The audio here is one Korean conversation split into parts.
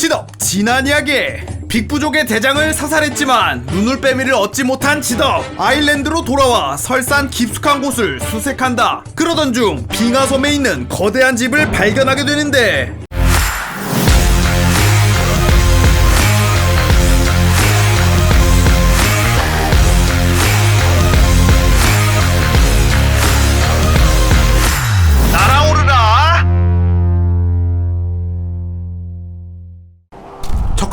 지덕 지난 이야기. 빅부족의 대장을 사살했지만 눈을 빼미를 얻지 못한 지덕. 아일랜드로 돌아와 설산 깊숙한 곳을 수색한다. 그러던 중 빙하섬에 있는 거대한 집을 발견하게 되는데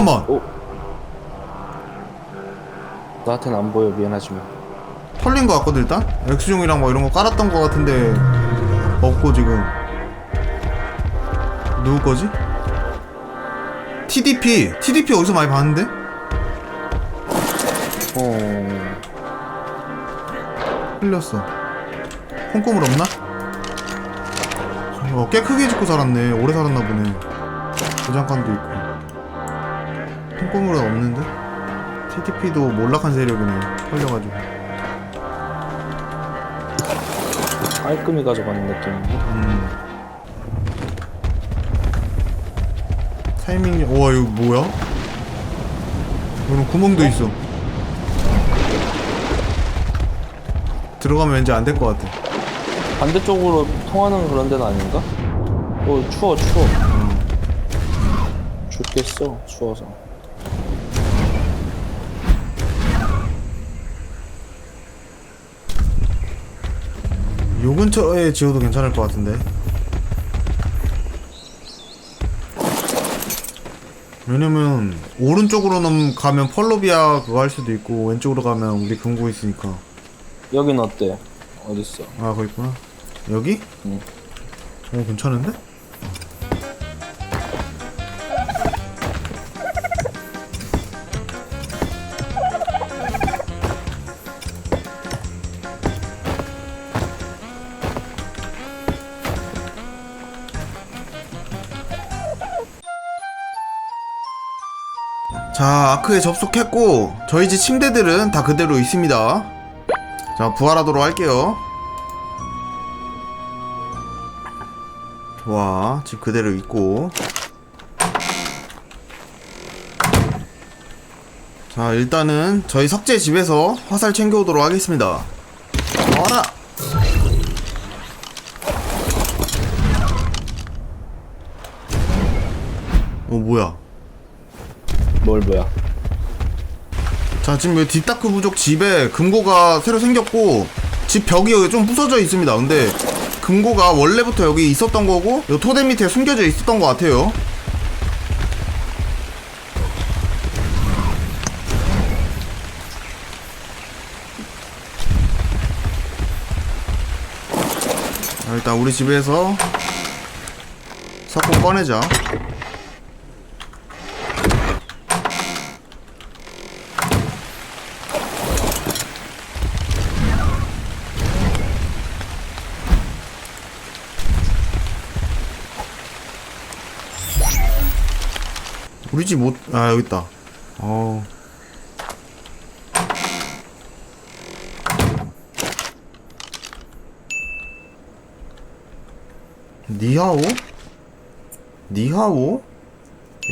잠깐만. 나한텐 안 보여 미안하지만. 털린 거 같거든 일단? 엑스종이랑 뭐 이런 거 깔았던 거 같은데 없고 지금. 누구 거지? TDP TDP 어디서 많이 봤는데? 어... 흘렸어. 콩고물 없나? 어, 꽤 크게 짓고 살았네. 오래 살았나 보네. 도장관도 있고 콩고물은 없는데? TDP도 몰락한 세력이네 털려가지고 깔끔히 가져가는 느낌인데 음. 타이밍 와 이거 뭐야? 여기 구멍도 있어 들어가면 왠지 안 될 것 같아 반대쪽으로 통하는 그런 데는 아닌가? 어 추워 추워 죽겠어 추워서 요 근처에 지어도 괜찮을 것 같은데 왜냐면 오른쪽으로는 가면 펄로비아 그거 할 수도 있고 왼쪽으로 가면 우리 금고 있으니까 여긴 어때? 어딨어? 아 거기 있구나 여기? 응. 어 괜찮은데? 자 아크에 접속했고 저희 집 침대들은 다 그대로 있습니다. 자 부활하도록 할게요. 좋아 집 그대로 있고. 자 일단은 저희 석재 집에서 화살 챙겨오도록 하겠습니다. 와라! 어 뭐야 뭘 뭐야? 자 지금 여기 뒷다크 부족 집에 금고가 새로 생겼고 집 벽이 여기 좀 부서져 있습니다. 근데 금고가 원래부터 여기 있었던 거고 요 토대 밑에 숨겨져 있었던 것 같아요. 자, 일단 우리 집에서 석고 꺼내자 우리 집 못, 아, 여기 있다. 어. 니하오? 니하오?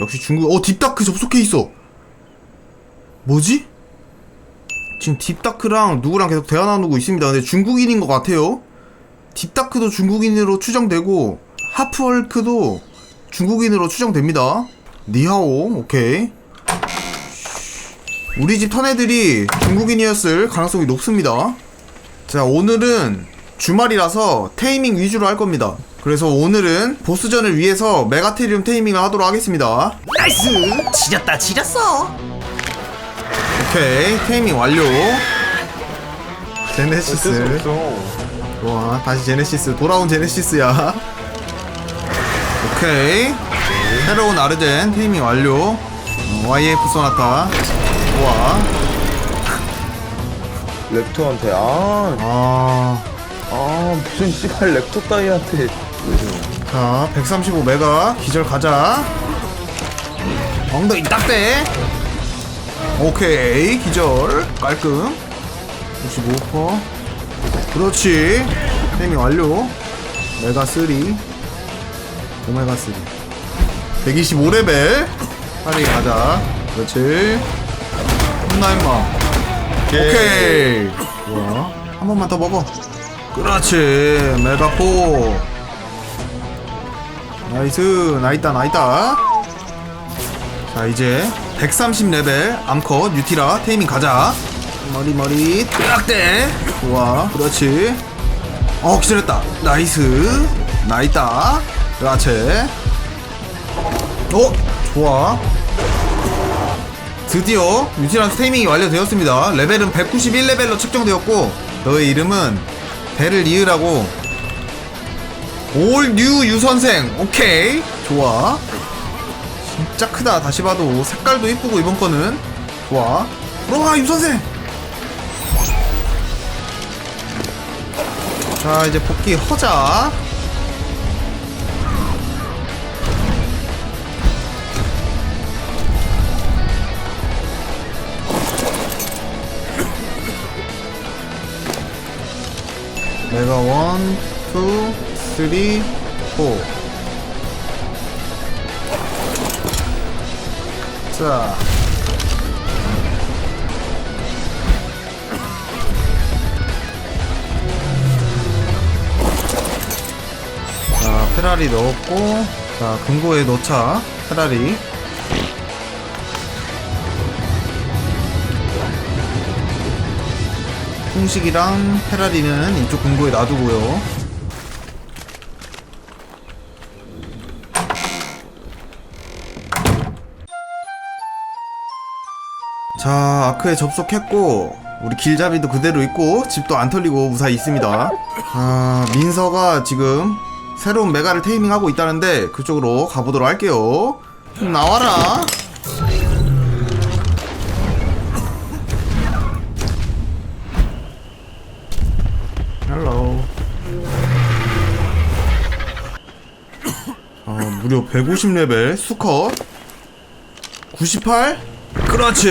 역시 중국, 어, 딥다크 접속해 있어! 뭐지? 지금 딥다크랑 누구랑 계속 대화 나누고 있습니다. 근데 중국인인 것 같아요. 딥다크도 중국인으로 추정되고, 하프월크도 중국인으로 추정됩니다. 니하오, 오케이. 우리 집 터네들이 중국인이었을 가능성이 높습니다. 자, 오늘은 주말이라서 테이밍 위주로 할 겁니다. 그래서 오늘은 보스전을 위해서 메가테리움 테이밍을 하도록 하겠습니다. 나이스 지렸다 지렸어 오케이, 테이밍 완료. 제네시스. 와, 다시 제네시스. 돌아온 제네시스야. 오케이. 새로운 아르젠 테이밍 완료. 어, YF 소나타. 좋아. 렉토한테 아, 아. 아 무슨 씨발 렉토 따위한테 자, 135메가 기절 가자. 엉덩이 딱대. 오케이, 기절 깔끔. 65%. 그렇지. 테이밍 완료. 메가 3. 오메가 3. 125레벨. 빨리 가자. 그렇지. 혼나 임마. 오케이. 좋아. 한 번만 더 먹어. 그렇지. 메가포. 나이스. 나이다 나이다. 자 이제 130레벨. 암컷 유티라 테이밍 가자. 머리 머리. 뜨악대 좋아. 그렇지. 어 기절했다. 나이스. 나이다. 그렇지 어? 좋아. 드디어 유티란스 테이밍이 완료되었습니다. 레벨은 191레벨로 측정되었고 너의 이름은 배를 이으라고. 올 뉴 유선생. 오케이. 좋아. 진짜 크다. 다시 봐도 색깔도 이쁘고 이번 거는. 좋아. 들어와 유선생! 자 이제 복귀 허자 내가 원, 투, 쓰리, 포. 자. 자, 페라리 넣었고, 자, 금고에 넣자. 페라리. 풍식이랑 페라리는 이쪽 금고에 놔두고요. 자, 아크에 접속했고, 우리 길잡이도 그대로 있고, 집도 안 털리고 무사히 있습니다. 아, 민서가 지금 새로운 메가를 테이밍하고 있다는데, 그쪽으로 가보도록 할게요. 나와라! 무려 150레벨 수컷. 98? 그렇지.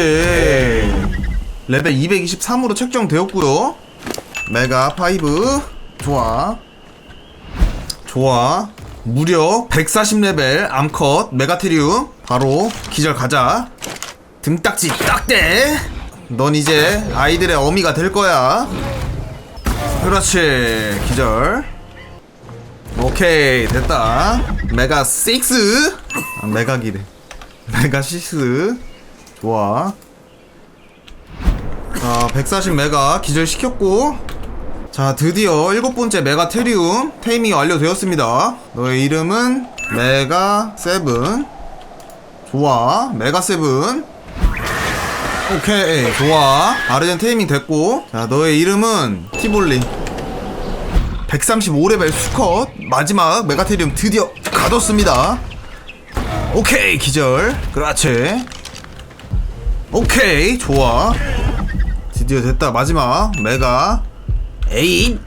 레벨 223으로 책정되었고요. 메가 5. 좋아. 좋아. 무려 140레벨 암컷 메가테리움 바로 기절 가자. 등딱지 딱대. 넌 이제 아이들의 어미가 될 거야. 그렇지 기절 오케이 됐다. 메가 6 아, 메가 기래 메가 6 좋아. 자 140 메가 기절시켰고. 자 드디어 일곱 번째 메가 테리움 테이밍이 완료되었습니다. 너의 이름은 메가 7 좋아 메가 7 오케이 좋아. 아르젠 테이밍 됐고. 자 너의 이름은 티볼리 135레벨 수컷 마지막 메가테리움 드디어 가뒀습니다. 오케이 기절. 그렇지. 오케이 좋아. 드디어 됐다 마지막 메가. 에잇.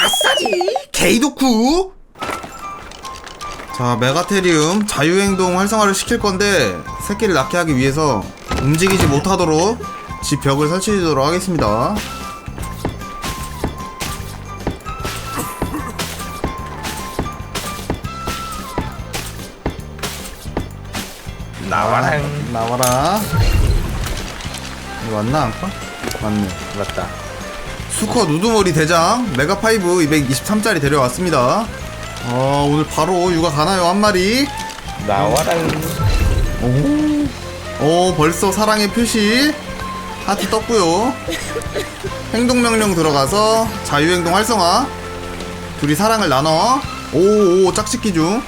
아싸지. 게이도쿠. 자 메가테리움 자유행동 활성화를 시킬 건데 새끼를 낳게 하기 위해서 움직이지 못하도록 집 벽을 설치해 주도록 하겠습니다 나와라. 나와라. 이거 맞나 아까? 맞네. 맞다. 수컷 우두머리 대장 메가5 223짜리 데려왔습니다. 어 오늘 바로 육아 가나요 한 마리? 나와라. 오 벌써 사랑의 표시. 하트 떴고요. 행동명령 들어가서 자유행동 활성화. 둘이 사랑을 나눠. 오오 짝짓기 중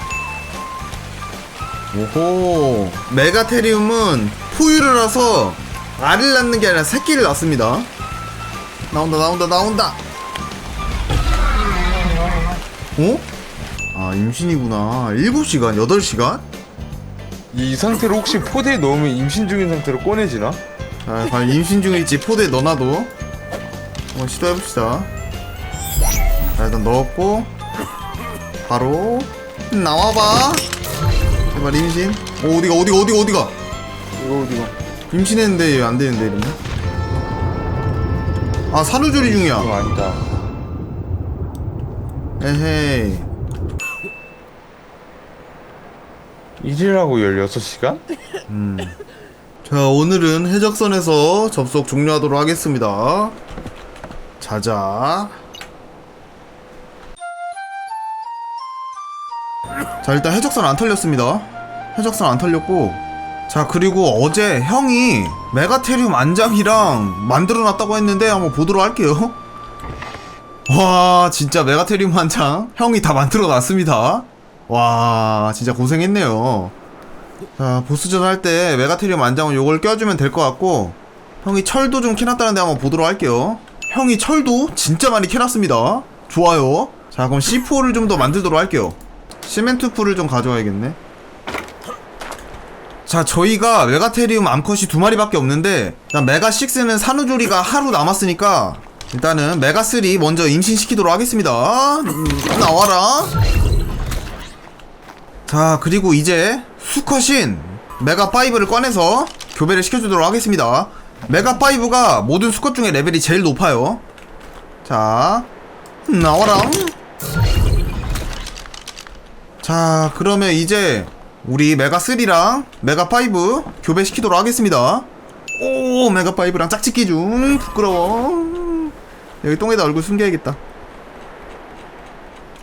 오호 메가테리움은 포유류라서 알을 낳는 게 아니라 새끼를 낳습니다 나온다 나온다 나온다 어? 아 임신이구나 7시간 8시간? 이 상태로 혹시 포대에 넣으면 임신 중인 상태로 꺼내지나? 자, 과연 임신 중일지 포대에 넣어놔도 한번 시도해봅시다. 자, 일단 넣었고, 바로, 나와봐! 제발 임신. 오, 어디가, 어디가, 어디가, 어디가! 이거 어디가? 임신했는데 왜안 되는데, 이러면? 아, 산후조리 중이야. 그거 아니다. 에헤이. 일이라고 16시간? 자 오늘은 해적선에서 접속 종료하도록 하겠습니다 자자 자 일단 해적선 안 털렸습니다 해적선 안 털렸고. 자 그리고 어제 형이 메가테리움 안장이랑 만들어놨다고 했는데 한번 보도록 할게요. 와 진짜 메가테리움 안장 형이 다 만들어놨습니다. 와 진짜 고생했네요. 자 보스전 할 때 메가테리움 안장은 요걸 껴주면 될 것 같고 형이 철도 좀 캐놨다는데 한번 보도록 할게요. 형이 철도 진짜 많이 캐놨습니다. 좋아요. 자 그럼 C4를 좀 더 만들도록 할게요. 시멘트 풀을 좀 가져와야겠네 자 저희가 메가테리움 암컷이 두 마리밖에 없는데 일단 메가6는 산후조리가 하루 남았으니까 일단은 메가3 먼저 임신시키도록 하겠습니다. 음, 나와라. 자 그리고 이제 수컷인 메가5를 꺼내서 교배를 시켜주도록 하겠습니다. 메가5가 모든 수컷 중에 레벨이 제일 높아요. 자 나와라. 자 그러면 이제 우리 메가3랑 메가5 교배시키도록 하겠습니다. 오 메가5랑 짝짓기 중. 부끄러워. 여기 똥에다 얼굴 숨겨야겠다.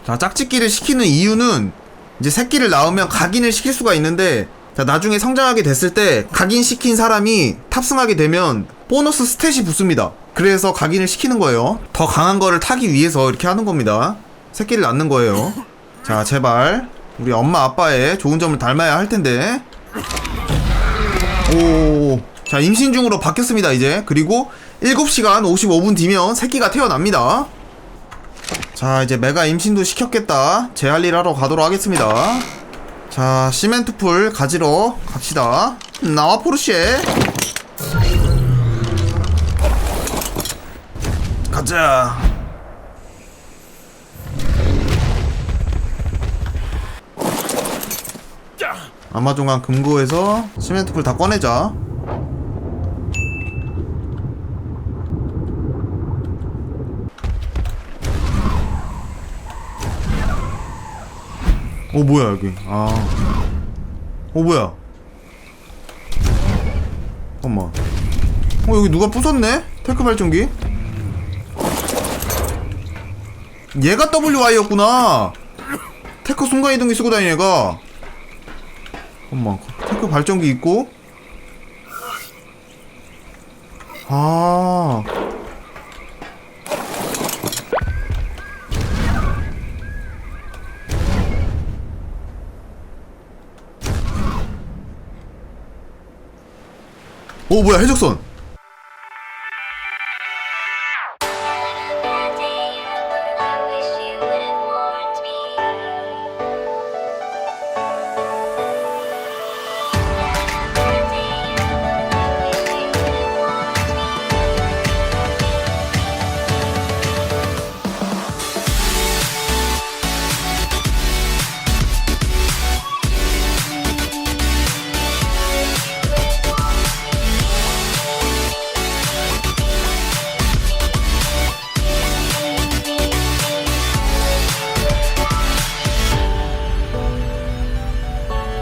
자 짝짓기를 시키는 이유는 이제 새끼를 낳으면 각인을 시킬 수가 있는데 자 나중에 성장하게 됐을 때 각인시킨 사람이 탑승하게 되면 보너스 스탯이 붙습니다. 그래서 각인을 시키는 거예요. 더 강한 거를 타기 위해서 이렇게 하는 겁니다. 새끼를 낳는 거예요. 자 제발 우리 엄마 아빠의 좋은 점을 닮아야 할 텐데. 오 자 임신 중으로 바뀌었습니다 이제. 그리고 7시간 55분 뒤면 새끼가 태어납니다. 자 이제 메가 임신도 시켰겠다. 제할일 하러 가도록 하겠습니다. 자 시멘트 풀 가지러 갑시다. 나와 포르쉐. 가자 아마존강 금고에서 시멘트풀 다 꺼내자. 어 뭐야 여기? 아. 어 뭐야? 잠깐만. 어 여기 누가 부쉈네? 테크 발전기? 얘가 WI였구나. 테크 순간이동기 쓰고 다니는 애가 잠깐만. 테크 발전기 있고. 아. 오 뭐야 해적선